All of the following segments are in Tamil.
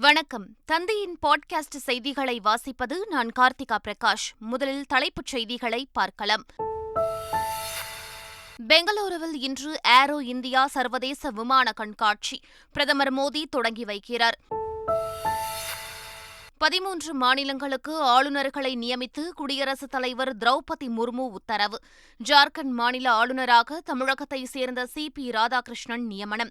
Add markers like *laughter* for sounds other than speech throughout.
வணக்கம். தந்தையின் பாட்காஸ்ட் செய்திகளை வாசிப்பது நான் கார்த்திகா பிரகாஷ். முதலில் தலைப்புச் செய்திகளை பார்க்கலாம். பெங்களூருவில் இன்று ஏரோ இந்தியா சர்வதேச விமான கண்காட்சி. பிரதமர் மோடி தொடங்கி வைக்கிறார். பதிமூன்று மாநிலங்களுக்கு ஆளுநர்களை நியமித்து குடியரசுத் தலைவர் திரௌபதி முர்மு உத்தரவு. ஜார்க்கண்ட் மாநில ஆளுநராக தமிழகத்தைச் சேர்ந்த சி பி ராதாகிருஷ்ணன் நியமனம்.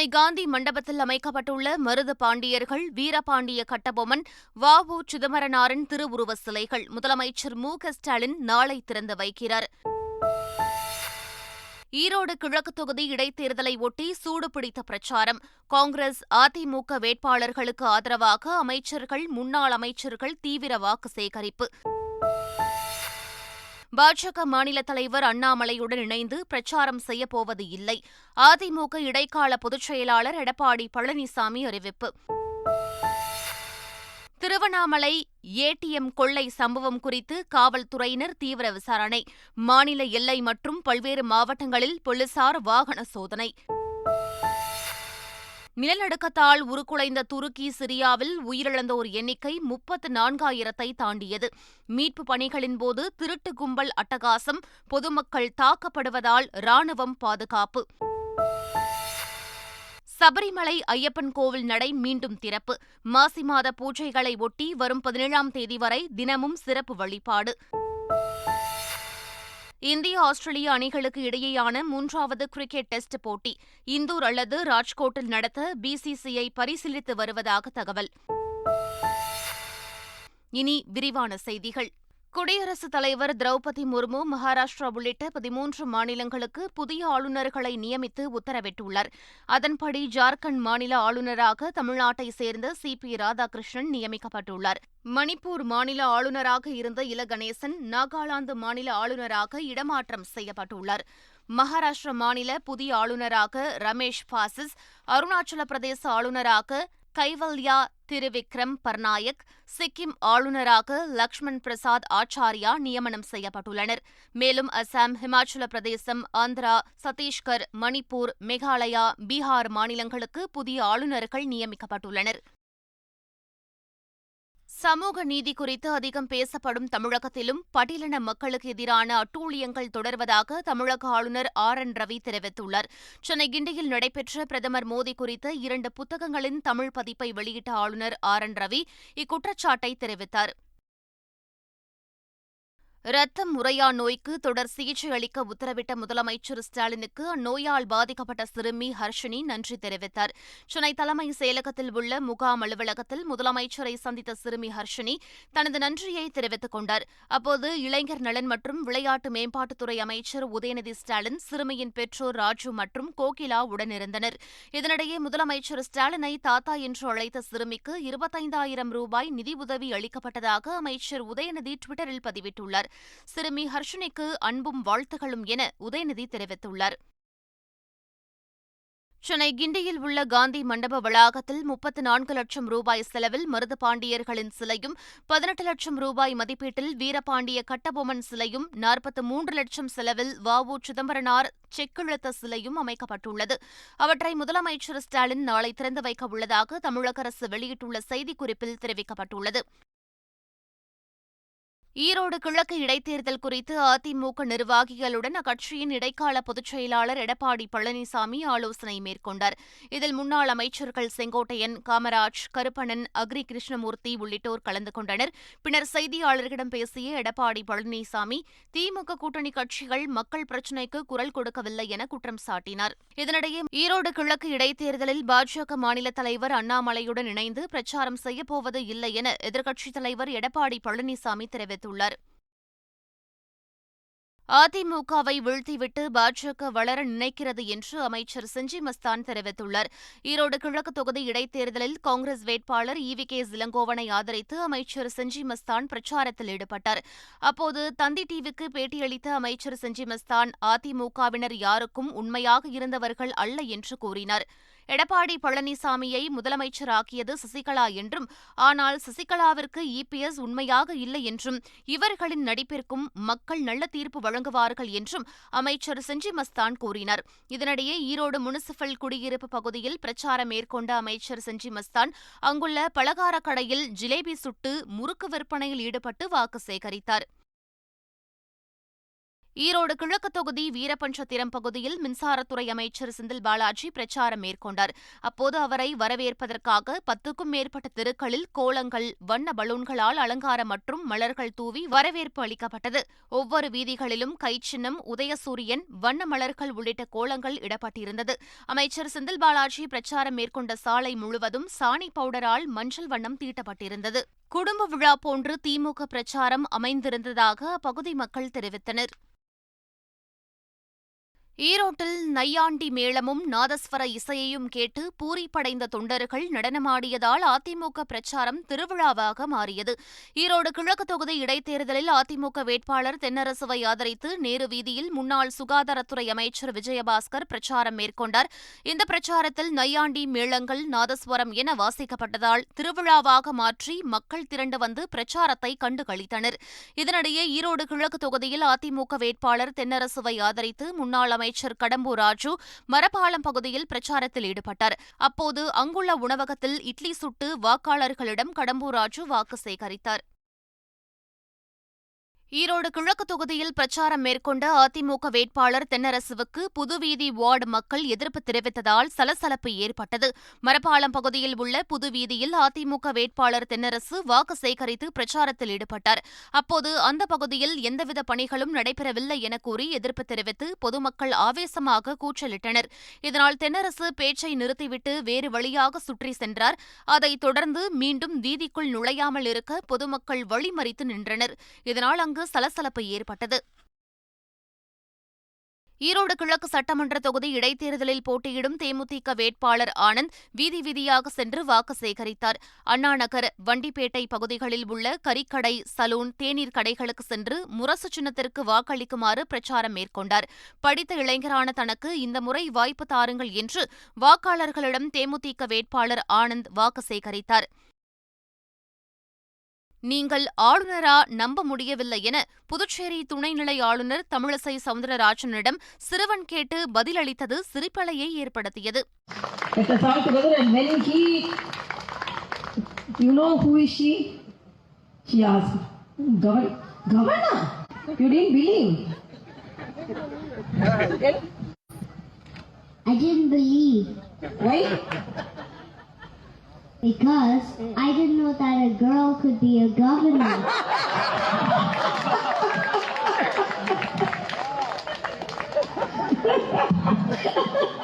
சென்னை காந்தி மண்டபத்தில் அமைக்கப்பட்டுள்ள மருது பாண்டியர்கள் வீரபாண்டிய கட்டபொம்மன் வ. உ. சிதம்பரனாரின் திருவுருவ சிலைகள். முதலமைச்சர் மு. க. ஸ்டாலின் நாளை திறந்து வைக்கிறார். ஈரோடு கிழக்கு தொகுதி இடைத்தேர்தலை ஒட்டி சூடுபிடித்த பிரச்சாரம். காங்கிரஸ் அதிமுக வேட்பாளர்களுக்கு ஆதரவாக அமைச்சர்கள் முன்னாள் அமைச்சர்கள் தீவிர வாக்கு சேகரிப்பு. பாஜக மாநில தலைவர் அண்ணாமலையுடன் இணைந்து பிரச்சாரம் செய்யப்போவது இல்லை. அதிமுக இடைக்கால பொதுச் செயலாளர் எடப்பாடி பழனிசாமி அறிவிப்பு. திருவண்ணாமலை ஏடிஎம் கொள்ளை சம்பவம் குறித்து காவல்துறையினர் தீவிர விசாரணை. மாநில எல்லை மற்றும் பல்வேறு மாவட்டங்களில் போலீசார் வாகன சோதனை. நிலநடுக்கத்தால் உருக்குலைந்த துருக்கி சிரியாவில் உயிரிழந்தோர் எண்ணிக்கை முப்பத்து நான்காயிரத்தை தாண்டியது. மீட்பு பணிகளின் போது திருட்டு கும்பல் அட்டகாசம் பொதுமக்கள் தாக்கப்படுவதால் ராணுவம் பாதுகாப்பு. சபரிமலை ஐயப்பன் கோவில் நடை மீண்டும் திறப்பு. மாசி மாத பூஜைகளை ஒட்டி வரும் பதினேழாம் தேதி வரை தினமும் சிறப்பு வழிபாடு. இந்திய ஆஸ்திரேலிய அணிகளுக்கு இடையேயான மூன்றாவது கிரிக்கெட் டெஸ்ட் போட்டி இந்தூர் அல்லது ராஜ்கோட்டில் நடத்த பிசிசிஐ பரிசீலித்து வருவதாக தகவல். இனி விரிவான செய்திகள். குடியரசுத் தலைவர் திரௌபதி முர்மு மகாராஷ்டிரா உள்ளிட்ட பதிமூன்று மாநிலங்களுக்கு புதிய ஆளுநர்களை நியமித்து உத்தரவிட்டுள்ளார். அதன்படி ஜார்க்கண்ட் மாநில ஆளுநராக தமிழ்நாட்டைச் சேர்ந்த சி பி ராதாகிருஷ்ணன் நியமிக்கப்பட்டுள்ளார். மணிப்பூர் மாநில ஆளுநராக இருந்த இல கணேசன் நாகாலாந்து மாநில ஆளுநராக இடமாற்றம் செய்யப்பட்டுள்ளார். மகாராஷ்டிர மாநில புதிய ஆளுநராக ரமேஷ் பாசிஸ் அருணாச்சல பிரதேச ஆளுநராக கைவல்யா திருவிக்ரம் பர்நாயக் சிக்கிம் ஆளுநராக லக்ஷ்மண் பிரசாத் ஆச்சாரியா நியமனம் செய்யப்பட்டுள்ளனர். மேலும் அசாம் ஹிமாச்சல பிரதேசம் ஆந்திரா சத்தீஸ்கர் மணிப்பூர் மேகாலயா பீகார் மாநிலங்களுக்கு புதிய ஆளுநர்கள் நியமிக்கப்பட்டுள்ளனர். சமூக நீதி குறித்து அதிகம் பேசப்படும் தமிழகத்திலும் பட்டியலின மக்களுக்கு எதிரான அட்டூழியங்கள் தொடர்வதாக தமிழக ஆளுநர் ஆர் என் ரவி தெரிவித்துள்ளார். சென்னை கிண்டியில் நடைபெற்ற பிரதமர் மோடி குறித்த இரண்டு புத்தகங்களின் தமிழ் பதிப்பை வெளியிட்ட ஆளுநர் ஆர் என் ரவி இக்குற்றச்சாட்டை தெரிவித்தார். இரத்த முறையா நோய்க்கு தொடர் சிகிச்சை அளிக்க உத்தரவிட்ட முதலமைச்சர் ஸ்டாலினுக்கு அந்நோயால் பாதிக்கப்பட்ட சிறுமி ஹர்ஷினி நன்றி தெரிவித்தார். சென்னை தலைமை செயலகத்தில் உள்ள முகாம் அலுவலகத்தில் முதலமைச்சரை சந்தித்த சிறுமி ஹர்ஷினி தனது நன்றியை தெரிவித்துக் கொண்டார். அப்போது இளைஞர் நலன் மற்றும் விளையாட்டு மேம்பாட்டுத்துறை அமைச்சர் உதயநிதி ஸ்டாலின் சிறுமியின் பெற்றோர் ராஜு மற்றும் கோகிலா உடனிருந்தனர். இதனிடையே முதலமைச்சர் ஸ்டாலினை தாத்தா என்று அழைத்த சிறுமிக்கு இருபத்தைந்தாயிரம் ரூபாய் நிதியுதவி அளிக்கப்பட்டதாக அமைச்சர் உதயநிதி டுவிட்டரில் பதிவிட்டுள்ளார். சிறுமி ஹர்ஷினிக்கு அன்பும் வாழ்த்துகளும் என உதயநிதி தெரிவித்துள்ளார். சென்னை கிண்டியில் உள்ள காந்தி மண்டப வளாகத்தில் முப்பத்து நான்கு லட்சம் ரூபாய் செலவில் மருது பாண்டியர்களின் சிலையும் பதினெட்டு லட்சம் ரூபாய் மதிப்பீட்டில் வீரபாண்டிய கட்டபொம்மன் சிலையும் நாற்பத்து மூன்று லட்சம் செலவில் வ உ சிதம்பரனார் செக்கிழுத்த சிலையும் அமைக்கப்பட்டுள்ளது. அவற்றை முதலமைச்சர் ஸ்டாலின் நாளை திறந்து வைக்க உள்ளதாக தமிழக அரசு வெளியிட்டுள்ள செய்திக்குறிப்பில் தெரிவிக்கப்பட்டுள்ளது. ஈரோடு கிழக்கு இடைத்தேர்தல் குறித்து அதிமுக நிர்வாகிகளுடன் அக்கட்சியின் இடைக்கால பொதுச் செயலாளர் எடப்பாடி பழனிசாமி ஆலோசனை மேற்கொண்டார். இதில் முன்னாள் அமைச்சர்கள் செங்கோட்டையன் காமராஜ் கருப்பணன் அக்ரி கிருஷ்ணமூர்த்தி உள்ளிட்டோர் கலந்து கொண்டனர். பின்னர் செய்தியாளர்களிடம் பேசிய எடப்பாடி பழனிசாமி திமுக கூட்டணி கட்சிகள் மக்கள் பிரச்சினைக்கு குரல் கொடுக்கவில்லை என குற்றம் சாட்டினார். இதனிடையே ஈரோடு கிழக்கு இடைத்தேர்தலில் பாஜக மாநில தலைவர் அண்ணாமலையுடன் இணைந்து பிரச்சாரம் செய்யப்போவது இல்லை என எதிர்க்கட்சித் தலைவர் எடப்பாடி பழனிசாமி தெரிவித்தார். தெரிவித்துள்ளார். அதிமுகவை வீழ்த்திவிட்டு பாஜக வளர நினைக்கிறது என்று அமைச்சர் செஞ்சி மஸ்தான் தெரிவித்துள்ளார். ஈரோடு கிழக்கு தொகுதி இடைத்தேர்தலில் காங்கிரஸ் வேட்பாளர் வி கே இளங்கோவனை ஆதரித்து அமைச்சர் செஞ்சி மஸ்தான் பிரச்சாரத்தில் ஈடுபட்டார். அப்போது தந்தி டிவிக்கு பேட்டியளித்த அமைச்சர் செஞ்சி மஸ்தான் அதிமுகவினர் யாருக்கும் உண்மையாக இருந்தவர்கள் அல்ல என்று கூறினார். எடப்பாடி பழனிசாமியை முதலமைச்சராக்கியது சசிகலா என்றும் ஆனால் சசிகலாவிற்கு இபிஎஸ் உண்மையாக இல்லை என்றும் இவர்களின் நடிப்பிற்கும் மக்கள் நல்ல தீர்ப்பு வழங்குவார்கள் என்றும் அமைச்சர் செஞ்சி மஸ்தான் கூறினார். இதனிடையே ஈரோடு முனிசிபல் குடியிருப்பு பகுதியில் பிரச்சாரம் மேற்கொண்ட அமைச்சர் செஞ்சி மஸ்தான் அங்குள்ள பலகார கடையில் ஜிலேபி சுட்டு முறுக்கு விற்பனையில் ஈடுபட்டு வாக்கு சேகரித்தார். ஈரோடு கிழக்கு தொகுதி வீரபஞ்சத்திரம் பகுதியில் மின்சாரத்துறை அமைச்சர் செந்தில் பாலாஜி பிரச்சாரம் மேற்கொண்டார். அப்போது அவரை வரவேற்பதற்காக பத்துக்கும் மேற்பட்ட தெருக்களில் கோலங்கள் வண்ண பலூன்களால் அலங்காரம் மற்றும் மலர்கள் தூவி வரவேற்பு அளிக்கப்பட்டது. ஒவ்வொரு வீதிகளிலும் கைச்சின்னம் உதயசூரியன் வண்ண மலர்கள் உள்ளிட்ட கோலங்கள் இடப்பட்டிருந்தது. அமைச்சர் செந்தில் பாலாஜி பிரச்சாரம் மேற்கொண்ட சாலை முழுவதும் சாணி பவுடரால் மஞ்சள் வண்ணம் தீட்டப்பட்டிருந்தது. குடும்ப விழா போன்று திமுக பிரச்சாரம் அமைந்திருந்ததாக அப்பகுதி மக்கள் தெரிவித்தனர். ஈரோட்டில் நையாண்டி மேளமும் நாதஸ்வர இசையையும் கேட்டு பூரிப்படைந்த தொண்டர்கள் நடனமாடியதால் அதிமுக பிரச்சாரம் திருவிழாவாக மாறியது. ஈரோடு கிழக்கு தொகுதி இடைத்தேர்தலில் அதிமுக வேட்பாளர் தென்னரசுவை ஆதரித்து நேரு வீதியில் முன்னாள் சுகாதாரத்துறை அமைச்சர் விஜயபாஸ்கர் பிரச்சாரம் மேற்கொண்டார். இந்த பிரச்சாரத்தில் நையாண்டி மேளங்கள் நாதஸ்வரம் என வாசிக்கப்பட்டதால் திருவிழாவாக மாற்றி மக்கள் திரண்டு வந்து பிரச்சாரத்தை கண்டு கழித்தனர் இதனிடையே ஈரோடு கிழக்கு தொகுதியில் அதிமுக வேட்பாளர் தென்னரசுவை ஆதரித்து முன்னாள் அமைச்சர் அமைச்சர் கடம்பூர் ராஜு மரப்பாலம் பகுதியில் பிரச்சாரத்தில் ஈடுபட்டார். அப்போது அங்குள்ள உணவகத்தில் இட்லி சுட்டு வாக்காளர்களிடம் கடம்பூர் ராஜு வாக்கு சேகரித்தார். ஈரோடு கிழக்கு தொகுதியில் பிரச்சாரம் மேற்கொண்ட அதிமுக வேட்பாளர் தென்னரசுவுக்கு புதுவீதி வார்டு மக்கள் எதிர்ப்பு தெரிவித்ததால் சலசலப்பு ஏற்பட்டது. மரப்பாலம் பகுதியில் உள்ள புதுவீதியில் அதிமுக வேட்பாளர் தென்னரசு வாக்கு சேகரித்து பிரச்சாரத்தில் ஈடுபட்டார். அப்போது அந்த பகுதியில் எந்தவித பணிகளும் நடைபெறவில்லை என கூறி எதிர்ப்பு தெரிவித்து பொதுமக்கள் ஆவேசமாக கூச்சலிட்டனர். இதனால் தென்னரசு பேச்சை நிறுத்திவிட்டு வேறு வழியாக சுற்றி சென்றார். அதைத் தொடர்ந்து மீண்டும் வீதிக்குள் நுழையாமல் இருக்க பொதுமக்கள் வழிமறித்து நின்றனர். இதனால் அங்கு தொடர்ந்து சலசலப்பு ஏற்பட்டது. ஈரோடு கிழக்கு சட்டமன்ற தொகுதி இடைத்தேர்தலில் போட்டியிடும் தேமுதிக வேட்பாளர் ஆனந்த் வீதி வீதியாக சென்று வாக்கு சேகரித்தார். அண்ணாநகர் வண்டிப்பேட்டை பகுதிகளில் உள்ள கறிக்கடை சலூன் தேநீர் கடைகளுக்கு சென்று முரசு சின்னத்திற்கு வாக்களிக்குமாறு பிரச்சாரம் மேற்கொண்டார். படித்த இளைஞரான தனக்கு இந்த முறை வாய்ப்பு தாருங்கள் என்று வாக்காளர்களிடம் தேமுதிக வேட்பாளர் ஆனந்த் வாக்கு சேகரித்தார். நீங்கள் ஆளுநரா நம்ப முடியவில்லை என புதுச்சேரி துணைநிலை ஆளுநர் தமிழிசை சவுந்தரராஜனிடம் சிறுவன் கேட்டு பதிலளித்தது சிரிப்பலையை ஏற்படுத்தியது. I didn't believe. Right? Because I didn't know that a girl could be a governor. *laughs*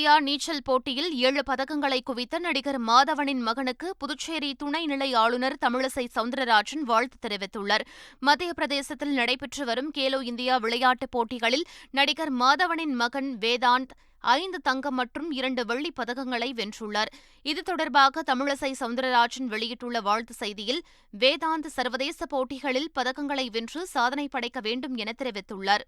India நீச்சல் போட்டியில் ஏழு பதக்கங்களை குவித்த நடிகர் மாதவனின் மகனுக்கு புதுச்சேரி துணைநிலை ஆளுநர் தமிழிசை சவுந்தரராஜன் வாழ்த்து தெரிவித்துள்ளார். மத்திய பிரதேசத்தில் நடைபெற்று வரும் கேலோ இந்தியா விளையாட்டுப் போட்டிகளில் நடிகர் மாதவனின் மகன் வேதாந்த் ஐந்து தங்கம் மற்றும் இரண்டு வெள்ளிப் பதக்கங்களை வென்றுள்ளார். இது தொடர்பாக தமிழிசை சவுந்தரராஜன் வெளியிட்டுள்ள வாழ்த்து செய்தியில் வேதாந்த் சர்வதேச போட்டிகளில் பதக்கங்களை வென்று சாதனை படைக்க வேண்டும் என தெரிவித்துள்ளார்.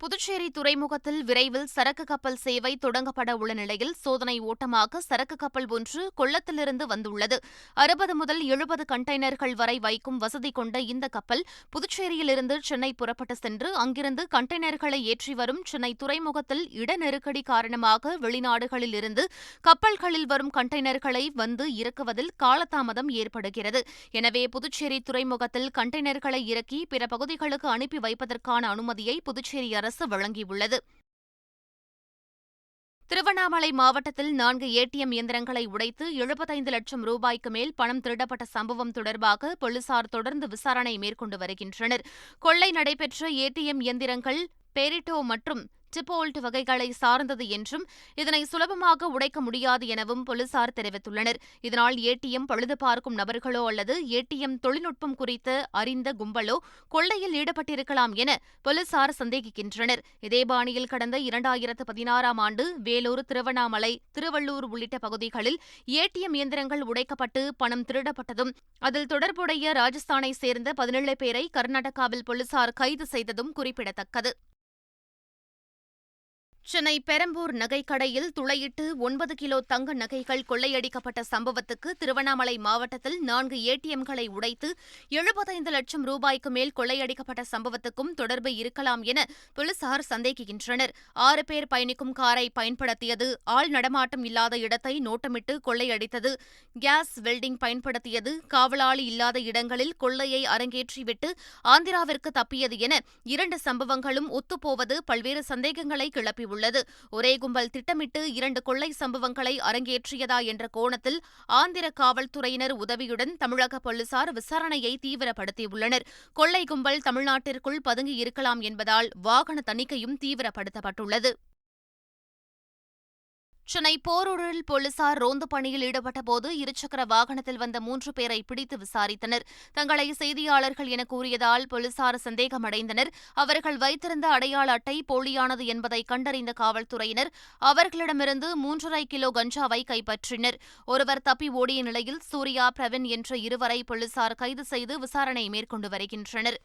புதுச்சேரி துறைமுகத்தில் விரைவில் சரக்கு கப்பல் சேவை தொடங்கப்பட உள்ள நிலையில் சோதனை ஓட்டமாக சரக்கு கப்பல் ஒன்று கொள்ளத்திலிருந்து வந்துள்ளது. அறுபது முதல் எழுபது கண்டெய்னர்கள் வரை வைக்கும் வசதி கொண்ட இந்த கப்பல் புதுச்சேரியிலிருந்து சென்னை புறப்பட்டு சென்று அங்கிருந்து கண்டெய்னர்களை ஏற்றி வரும் சென்னை துறைமுகத்தில் இட நெருக்கடி காரணமாக வெளிநாடுகளில் இருந்து கப்பல்களில் வரும் கண்டெய்னர்களை வந்து இறக்குவதில் காலதாமதம் ஏற்படுகிறது. எனவே புதுச்சேரி துறைமுகத்தில் கண்டெய்னர்களை இறக்கி பிற பகுதிகளுக்கு அனுப்பி வைப்பதற்கான அனுமதியை புதுச்சேரி அரசு வழங்கியுள்ளது. திருவண்ணாமலை மாவட்டத்தில் நான்கு ஏடிஎம் இயந்திரங்களை உடைத்து எழுபத்தைந்து லட்சம் ரூபாய்க்கு மேல் பணம் திருடப்பட்ட சம்பவம் தொடர்பாக போலீசார் தொடர்ந்து விசாரணை மேற்கொண்டு வருகின்றனர். கொள்ளை நடைபெற்ற ஏடிஎம் இயந்திரங்கள் பெரிட்டோ மற்றும் டிபோல்ட் வகைகளை சார்ந்தது என்றும் இதனை சுலபமாக உடைக்க முடியாது எனவும் போலீசார் தெரிவித்துள்ளனர். இதனால் ஏடிஎம் பழுது பார்க்கும் நபர்களோ அல்லது ஏடிஎம் தொழில்நுட்பம் குறித்து அறிந்த கும்பலோ கொள்ளையில் ஈடுபட்டிருக்கலாம் என போலீசார் சந்தேகிக்கின்றனர். இதே பாணியில் கடந்த இரண்டாயிரத்து பதினாறாம் ஆண்டு வேலூர் திருவண்ணாமலை திருவள்ளூர் உள்ளிட்ட பகுதிகளில் ஏடிஎம் இயந்திரங்கள் உடைக்கப்பட்டு பணம் திருடப்பட்டதும் அதில் தொடர்புடைய ராஜஸ்தானை சேர்ந்த பதினேழு பேரை கர்நாடகாவில் போலீசார் கைது செய்ததும் குறிப்பிடத்தக்கது. சென்னை பெரம்பூர் நகைக்கடையில் துளையிட்டு ஒன்பது கிலோ தங்க நகைகள் கொள்ளையடிக்கப்பட்ட சம்பவத்துக்கு திருவண்ணாமலை மாவட்டத்தில் நான்கு ஏடிஎம்களை உடைத்து எழுபத்தைந்து லட்சம் ரூபாய்க்கு மேல் கொள்ளையடிக்கப்பட்ட சம்பவத்துக்கும் தொடர்பு இருக்கலாம் என போலீசார் சந்தேகிக்கின்றனர். ஆறு பேர் பயணிக்கும் காரை பயன்படுத்தியது ஆள் நடமாட்டம் இல்லாத இடத்தை நோட்டமிட்டு கொள்ளையடித்தது. கேஸ் வெல்டிங் பயன்படுத்தியது காவலாளி இல்லாத இடங்களில் கொள்ளையை அரங்கேற்றிவிட்டு ஆந்திராவிற்கு தப்பியது என இரண்டு சம்பவங்களும் ஒத்துப்போவது பல்வேறு சந்தேகங்களை கிளப்பியுள்ளது. உள்ளது. ஒரே கும்பல் திட்டமிட்டு இரண்டு கொள்ளை சம்பவங்களை அரங்கேற்றியதா என்ற கோணத்தில் ஆந்திர காவல்துறையினர் உதவியுடன் தமிழக போலீசார் விசாரணையை தீவிரப்படுத்தியுள்ளனர். கொள்ளை கும்பல் தமிழ்நாட்டிற்குள் பதுங்கி இருக்கலாம் என்பதால் வாகன தணிக்கையும் தீவிரப்படுத்தப்பட்டுள்ளது. சென்னை போரூரில் போலீசார் ரோந்து பணியில் ஈடுபட்டபோது இருசக்கர வாகனத்தில் வந்த மூன்று பேரை பிடித்து விசாரித்தனர். தங்களை செய்தியாளர்கள் என கூறியதால் போலீசார் சந்தேகமடைந்தனர். அவர்கள் வைத்திருந்த அடையாள அட்டை போலியானது என்பதை கண்டறிந்த காவல்துறையினர் அவர்களிடமிருந்து மூன்றரை கிலோ கஞ்சாவை கைப்பற்றினர். ஒருவர் தப்பி ஓடிய நிலையில் சூர்யா பிரவீன் என்ற இருவரை போலீசார் கைது செய்து விசாரணை மேற்கொண்டு வருகின்றனர்.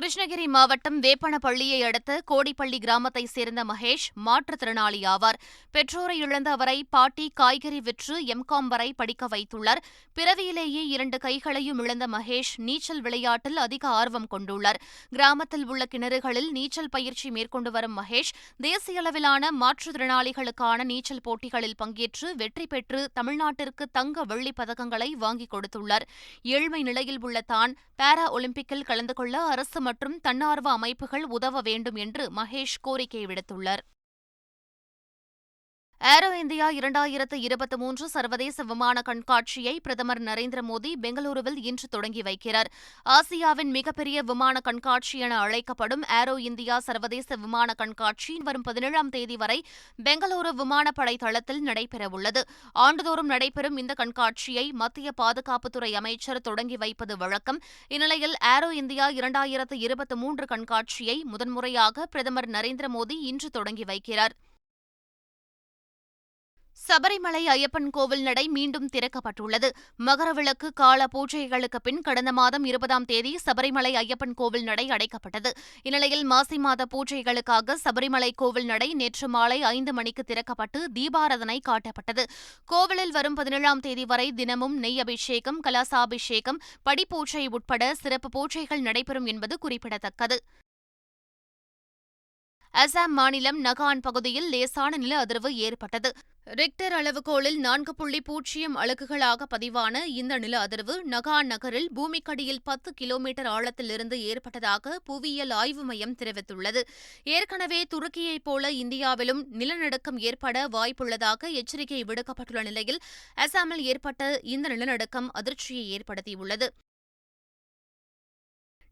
கிருஷ்ணகிரி மாவட்டம் வேப்பனப்பள்ளியை அடுத்த கோடிப்பள்ளி கிராமத்தைச் சேர்ந்த மகேஷ் மாற்றுத்திறனாளி ஆவார். பெற்றோரை இழந்த அவரை பாட்டி காய்கறி விற்று எம்காம் வரை படிக்க வைத்துள்ளார். பிறவியிலேயே இரண்டு கைகளையும் இழந்த மகேஷ் நீச்சல் விளையாட்டில் அதிக ஆர்வம் கொண்டுள்ளார். கிராமத்தில் உள்ள கிணறுகளில் நீச்சல் பயிற்சி மேற்கொண்டு வரும் மகேஷ் தேசிய அளவிலான மாற்றுத்திறனாளிகளுக்கான நீச்சல் போட்டிகளில் பங்கேற்று வெற்றி பெற்று தமிழ்நாட்டிற்கு தங்க வெள்ளிப் பதக்கங்களை வாங்கிக் கொடுத்துள்ளார். ஏழ்மை நிலையில் உள்ள தான் பாரா ஒலிம்பிக்கில் கலந்து கொள்ள அரசு மற்றும் தன்னார்வ அமைப்புகள் உதவ வேண்டும் என்று மகேஷ் கோரிக்கை விடுத்துள்ளார். ஏரோ இந்தியா இரண்டாயிரத்து இருபத்தி மூன்று சர்வதேச விமான கண்காட்சியை பிரதமர் நரேந்திர மோடி பெங்களூருவில் இன்று தொடங்கி வைக்கிறார். ஆசியாவின் மிகப்பெரிய விமான கண்காட்சி என அழைக்கப்படும் ஏரோ இந்தியா சர்வதேச விமான கண்காட்சி வரும் பதினேழாம் தேதி வரை பெங்களூரு விமானப்படை தளத்தில் நடைபெறவுள்ளது. ஆண்டுதோறும் நடைபெறும் இந்த கண்காட்சியை மத்திய பாதுகாப்புத்துறை அமைச்சர் தொடங்கி வைப்பது வழக்கம். இந்நிலையில் ஏரோ இந்தியா இரண்டாயிரத்து இருபத்தி மூன்று கண்காட்சியை முதன்முறையாக பிரதமர் நரேந்திர மோடி இன்று தொடங்கி வைக்கிறார். சபரிமலை ஐயப்பன் கோவில் நடை மீண்டும் திறக்கப்பட்டுள்ளது. மகரவிளக்கு கால பூஜைகளுக்கு பின் கடந்த மாதம் இருபதாம் தேதி சபரிமலை ஐயப்பன் கோவில் நடை அடைக்கப்பட்டது. இந்நிலையில் மாசி மாத பூஜைகளுக்காக சபரிமலை கோவில் நடை நேற்று மாலை ஐந்து மணிக்கு திறக்கப்பட்டு தீபாரதனை காட்டப்பட்டது. கோவிலில் வரும் பதினேழாம் தேதி வரை தினமும் நெய் அபிஷேகம் கலாசாபிஷேகம் படிப்பூஜை உட்பட சிறப்பு பூஜைகள் நடைபெறும் என்பது குறிப்பிடத்தக்கது. அசாம் மாநிலம் நகான் பகுதியில் லேசான நில அதிர்வு ஏற்பட்டது. ரிக்டர் அளவுகோலில் நான்கு புள்ளி பூஜ்ஜியம் அலகுகளாக பதிவான இந்த நில அதிர்வு நகான் நகரில் பூமிக்கடியில் பத்து கிலோமீட்டர் ஆழத்திலிருந்து ஏற்பட்டதாக புவியியல் ஆய்வு மையம் தெரிவித்துள்ளது. ஏற்கனவே துருக்கியைப் போல இந்தியாவிலும் நிலநடுக்கம் ஏற்பட வாய்ப்புள்ளதாக எச்சரிக்கை விடுக்கப்பட்டுள்ள நிலையில் அசாமில் ஏற்பட்ட இந்த நிலநடுக்கம் அதிர்ச்சியை ஏற்படுத்தியுள்ளது.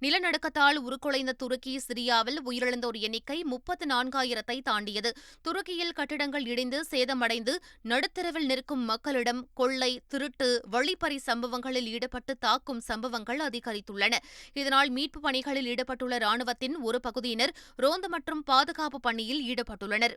நிலநடுக்கத்தால் உருக்குலைந்த துருக்கி சிரியாவில் உயிரிழந்தோர் எண்ணிக்கை முப்பத்து நான்காயிரத்தை தாண்டியது. துருக்கியில் கட்டிடங்கள் இடிந்து சேதமடைந்து நடுத்தரவில் நிற்கும் மக்களிடம் கொள்ளை திருட்டு வழிப்பறி சம்பவங்களில் ஈடுபட்டு தாக்கும் சம்பவங்கள் அதிகரித்துள்ளன. இதனால் மீட்புப் பணிகளில் ஈடுபட்டுள்ள ராணுவத்தின் ஒரு பகுதியினர் ரோந்து மற்றும் பாதுகாப்பு பணியில் ஈடுபட்டுள்ளனர்.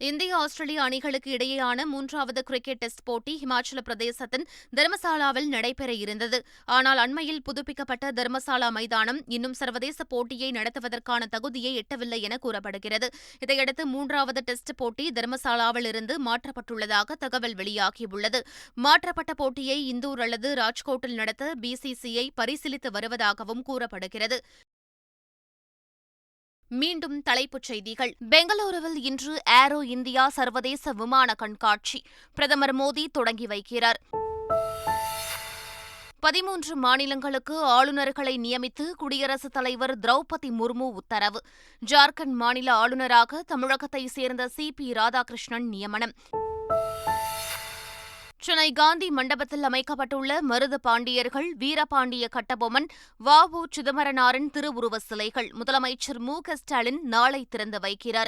இந்திய ஆஸ்திரேலிய அணிகளுக்கு இடையேயான மூன்றாவது கிரிக்கெட் டெஸ்ட் போட்டி ஹிமாச்சல பிரதேசத்தின் தர்மசாலாவில் நடைபெற இருந்தது. ஆனால் அண்மையில் புதுப்பிக்கப்பட்ட தர்மசாலா மைதானம் இன்னும் சர்வதேச போட்டியை நடத்துவதற்கான தகுதியை எட்டவில்லை என கூறப்படுகிறது. இதையடுத்து மூன்றாவது டெஸ்ட் போட்டி தர்மசாலாவில் இருந்து மாற்றப்பட்டுள்ளதாக தகவல் வெளியாகியுள்ளது. மாற்றப்பட்ட போட்டியை இந்தூர் அல்லது ராஜ்கோட்டில் நடத்த பிசிசிஐ பரிசீலித்து வருவதாகவும் கூறப்படுகிறது. மீண்டும் தலைப்புச் செய்திகள். பெங்களூருவில் இன்று ஏரோ இந்தியா சர்வதேச விமான கண்காட்சி. பிரதமர் மோடி தொடங்கி வைக்கிறார். பதிமூன்று மாநிலங்களுக்கு ஆளுநர்களை நியமித்து குடியரசுத் தலைவர் திரௌபதி முர்மு உத்தரவு. ஜார்க்கண்ட் மாநில ஆளுநராக தமிழகத்தைச் சேர்ந்த சி பி ராதாகிருஷ்ணன் நியமனம். சென்னை காந்தி மண்டபத்தில் அமைக்கப்பட்டுள்ள மருது பாண்டியர்கள் வீரபாண்டிய கட்டபொம்மன் வ. உ. சிதம்பரனாரின் திருவுருவ சிலைகள். முதலமைச்சர் மு. க. ஸ்டாலின் நாளை திறந்து வைக்கிறார்.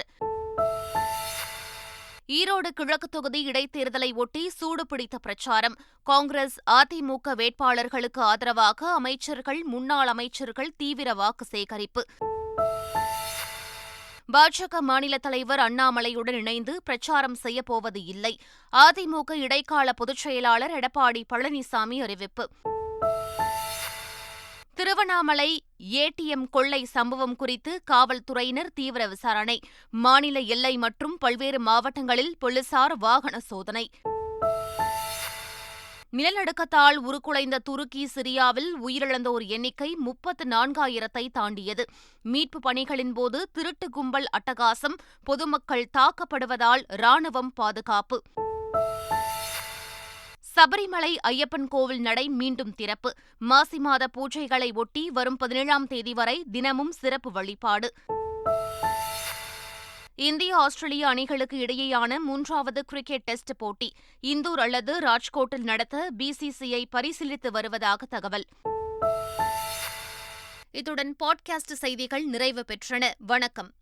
ஈரோடு கிழக்கு தொகுதி இடைத்தேர்தலை ஒட்டி சூடுபிடித்த பிரச்சாரம். காங்கிரஸ் அதிமுக வேட்பாளர்களுக்கு ஆதரவாக அமைச்சர்கள் முன்னாள் அமைச்சர்கள் தீவிர வாக்கு சேகரிப்பு. பாஜக மாநில தலைவர் அண்ணாமலையுடன் இணைந்து பிரச்சாரம் செய்யப்போவது இல்லை. அதிமுக இடைக்கால பொதுச் செயலாளர் எடப்பாடி பழனிசாமி அறிவிப்பு. திருவண்ணாமலை ஏடிஎம் கொள்ளை சம்பவம் குறித்து காவல்துறையினர் தீவிர விசாரணை. மாநில எல்லை மற்றும் பல்வேறு மாவட்டங்களில் போலீசார் வாகன சோதனை. நிலநடுக்கத்தால் உருக்குலைந்த துருக்கி சிரியாவில் உயிரிழந்தோர் எண்ணிக்கை முப்பத்து நான்காயிரத்தை தாண்டியது. மீட்பு பணிகளின் போது திருட்டு கும்பல் அட்டகாசம் பொதுமக்கள் தாக்கப்படுவதால் ராணுவம் பாதுகாப்பு. சபரிமலை ஐயப்பன் கோவில் நடை மீண்டும் திறப்பு. மாசி மாத பூஜைகளை ஒட்டி வரும் பதினேழாம் தேதி வரை தினமும் சிறப்பு வழிபாடு. இந்திய ஆஸ்திரேலிய அணிகளுக்கு இடையேயான மூன்றாவது கிரிக்கெட் டெஸ்ட் போட்டி இந்தூர் அல்லது ராஜ்கோட்டில் நடத்த பிசிசிஐ பரிசீலித்து வருவதாக தகவல். இத்துடன் பாட்காஸ்ட் செய்திகள் நிறைவு பெற்றன. வணக்கம்.